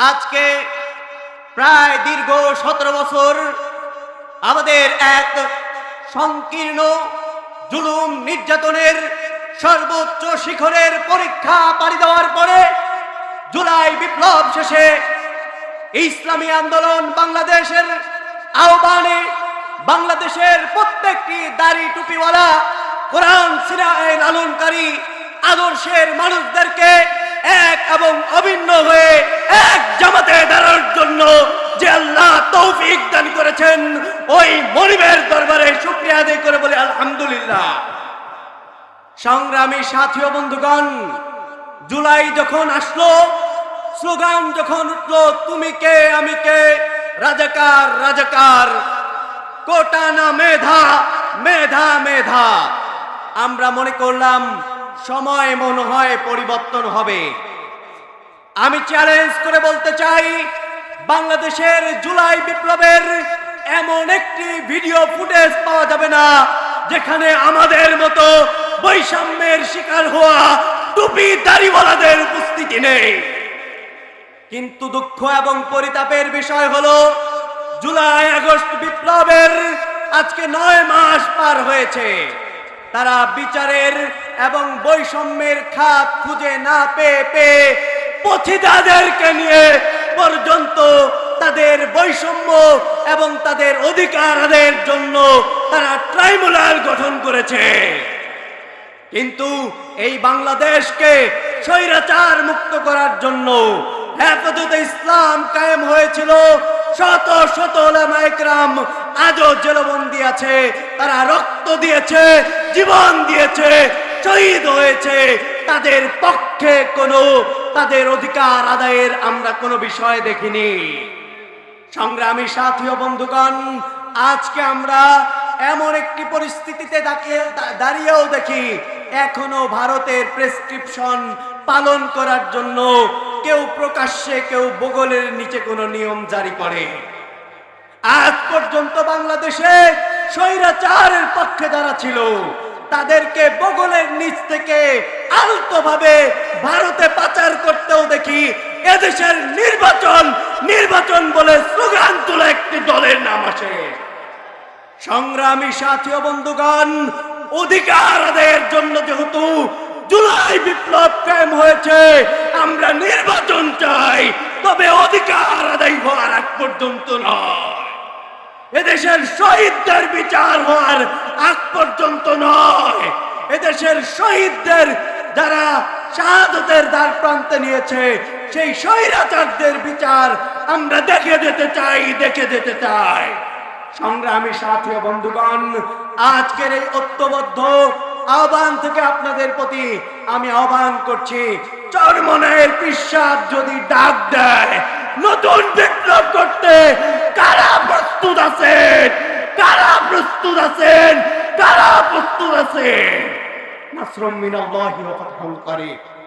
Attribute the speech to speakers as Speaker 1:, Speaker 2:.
Speaker 1: আজকে প্রায় দীর্ঘ সতেরো বছর আমাদের এক সংকীর্ণ জুলুম নির্যাতনের সর্বোচ্চ শিখরের পরীক্ষা পাড়ি দেওয়ার পরে জুলাই বিপ্লব শেষে ইসলামী আন্দোলন বাংলাদেশের আহ্বানে বাংলাদেশের প্রত্যেকটি দাড়ি টুপিওয়ালা কোরআন সিরায় লালনকারী আদর্শের মানুষদেরকে এক এবং অভিন্ন হয়ে এক জামাতে দাঁড়ানোর জন্য যে আল্লাহ তৌফিক দান করেছেন, ওই মনিবের দরবারে শুক্রিয়া আদায় করে বলে, আলহামদুলিল্লাহ। সংগ্রামী সাথী বন্ধুগণ, জুলাই যখন আসলো, স্লোগান যখন উঠল, তুমি কে, আমি কে? রাজাকার রাজাকার, কোটা না মেধা মেধা মেধা। আমরা মনে করলাম সময় মনে হয় পরিবর্তন হবে। আমি চ্যালেঞ্জ করে বলতে চাই, বাংলাদেশের জুলাই বিপ্লবের এমন একটি ভিডিও ফুটেজ পাওয়া যাবে না, যেখানে আমাদের মতো বৈষম্যের শিকার হওয়া টুপি দাড়িওয়ালাদের উপস্থিতি নেই। কিন্তু দুঃখ এবং পরিতাপের বিষয় হলো, জুলাই আগস্ট বিপ্লবের আজকে নয় মাস পার হয়েছে। তারা বিচারের এবং বৈষম্যের খাপ খুঁজে না পেয়ে পেয়ে পথিতাদেরকে নিয়ে পর্যন্ত তাদের বৈষম্য এবং তাদের অধিকার আদায়ের জন্য তারা ট্রাইব্যুনাল গঠন করেছে। কিন্তু এই বাংলাদেশকে স্বৈরাচার মুক্ত করার জন্য হেফাজতে ইসলাম কায়েম হয়েছিল শত শত ওলামাইকরাম আজও জেলবন্দি আছে, তারা রক্ত দিয়েছে, জীবন দিয়েছে, শহীদ হয়েছে। তাদের পক্ষে কোনো, তাদের অধিকার আদায়ের আমরা কোনো বিষয় দেখিনি। সংগ্রামী সাথী বন্ধুগণ, আজকে আমরা এমন একটি পরিস্থিতিতে দাঁড়িয়ে, দাঁড়িয়েও দেখি, এখনও ভারতের প্রেসক্রিপশন পালন করার জন্য কেউ প্রকাশ্যে, কেউ বগলের নিচে কোনো নিয়ম জারি করে। আজ পর্যন্ত বাংলাদেশে স্বৈরাচারের পক্ষে যারা ছিল, তাদেরকে বগলের নিচ থেকে আলতোভাবে ভারতে পাচার করতেও দেখি, এদেশের নির্বাচন নির্বাচন বলে স্লোগান তোলা একটি দলের নাম আসে। সংগ্রামী সাথী বন্ধুগণ, অধিকার আদায়ের জন্য যেহেতু জুলাই বিপ্লব কায়েম হয়েছে, আমরা নির্বাচন চাই, তবে অধিকার আদায় হওয়ার আগ পর্যন্ত নয়। এদেশের শহীদদের বিচার হওয়ার আগ পর্যন্ত নয়। এদেশের শহীদদের যারা শাহাদতের দ্বার প্রান্তে নিয়েছে, সেই স্বৈরাচারদের বিচার আমরা দেখে যেতে চাই, দেখে যেতে চাই। সংগ্রামী সাথী বন্ধুগণ, আজকের এই ঐক্যবদ্ধ আহ্বান থেকে আপনাদের প্রতি আমি আহ্বান করছি চরমনের পিসাব যদি ডাক দেয়, নতুন বিপ্লব করতে কারা প্রস্তুত আছেন? কারা প্রস্তুত আছেন? কারা প্রস্তুত আছেন? নাসরুম মিনাল্লাহি ওয়া ফাতহুল করিম।